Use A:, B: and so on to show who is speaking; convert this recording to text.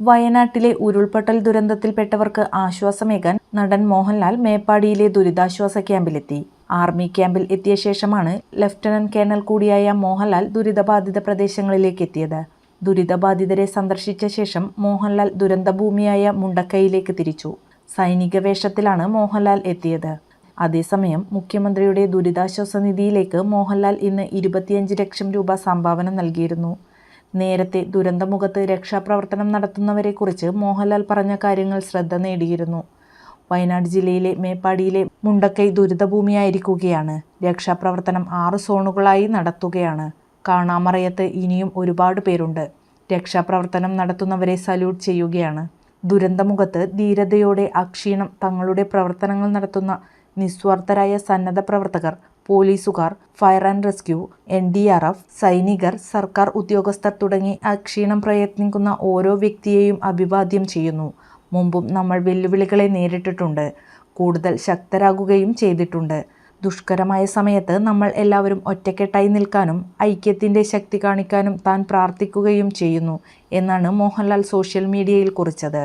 A: വയനാട്ടിലെ ഉരുൾപൊട്ടൽ ദുരന്തത്തിൽപ്പെട്ടവർക്ക് ആശ്വാസമേകാൻ നടൻ മോഹൻലാൽ മേപ്പാടിയിലെ ദുരിതാശ്വാസ ക്യാമ്പിലെത്തി. ആർമി ക്യാമ്പിൽ എത്തിയ ശേഷമാണ് ലഫ്റ്റനന്റ് കേണൽ കൂടിയായ മോഹൻലാൽ ദുരിതബാധിത പ്രദേശങ്ങളിലേക്ക് എത്തിയത്. ദുരിതബാധിതരെ സന്ദർശിച്ച ശേഷം മോഹൻലാൽ ദുരന്തഭൂമിയായ മുണ്ടക്കൈയിലേക്ക് തിരിച്ചു. സൈനിക വേഷത്തിലാണ് മോഹൻലാൽ എത്തിയത്. അതേസമയം മുഖ്യമന്ത്രിയുടെ ദുരിതാശ്വാസ നിധിയിലേക്ക് മോഹൻലാൽ ഇന്ന് ഇരുപത്തിയഞ്ച് ലക്ഷം രൂപ സംഭാവന നൽകിയിരുന്നു. നേരത്തെ ദുരന്തമുഖത്ത് രക്ഷാപ്രവർത്തനം നടത്തുന്നവരെക്കുറിച്ച് മോഹൻലാൽ പറഞ്ഞ കാര്യങ്ങൾ ശ്രദ്ധ നേടിയിരുന്നു. വയനാട് ജില്ലയിലെ മേപ്പാടിയിലെ മുണ്ടക്കൈ ദുരിതഭൂമിയായിരിക്കുകയാണ്. രക്ഷാപ്രവർത്തനം ആറ് സോണുകളായി നടത്തുകയാണ്. കാണാമറയത്ത് ഇനിയും ഒരുപാട് പേരുണ്ട്. രക്ഷാപ്രവർത്തനം നടത്തുന്നവരെ സല്യൂട്ട് ചെയ്യുകയാണ്. ദുരന്തമുഖത്ത് ധീരതയോടെ അക്ഷീണം തങ്ങളുടെ പ്രവർത്തനങ്ങൾ നടത്തുന്ന നിസ്വാർത്ഥരായ സന്നദ്ധ പ്രവർത്തകർ പോലീസുകാർ fire and rescue N D R F സൈനികർ സർക്കാർ ഉദ്യോഗസ്ഥർ തുടങ്ങി അക്ഷീണം പ്രയത്നിക്കുന്ന ഓരോ വ്യക്തിയെയും അഭിവാദ്യം ചെയ്യുന്നു. മുമ്പും നമ്മൾ വെല്ലുവിളികളെ നേരിട്ടിട്ടുണ്ട് കൂടുതൽ ശക്തരാകുകയും ചെയ്തിട്ടുണ്ട്. ദുഷ്കരമായ സമയത്ത് നമ്മൾ എല്ലാവരും ഒറ്റക്കെട്ടായി നിൽക്കാനും ഐക്യത്തിന്റെ ശക്തി കാണിക്കാനും താൻ പ്രാർത്ഥിക്കുകയും ചെയ്യുന്നു എന്നാണ് മോഹൻലാൽ സോഷ്യൽ മീഡിയയിൽ കുറിച്ചത്.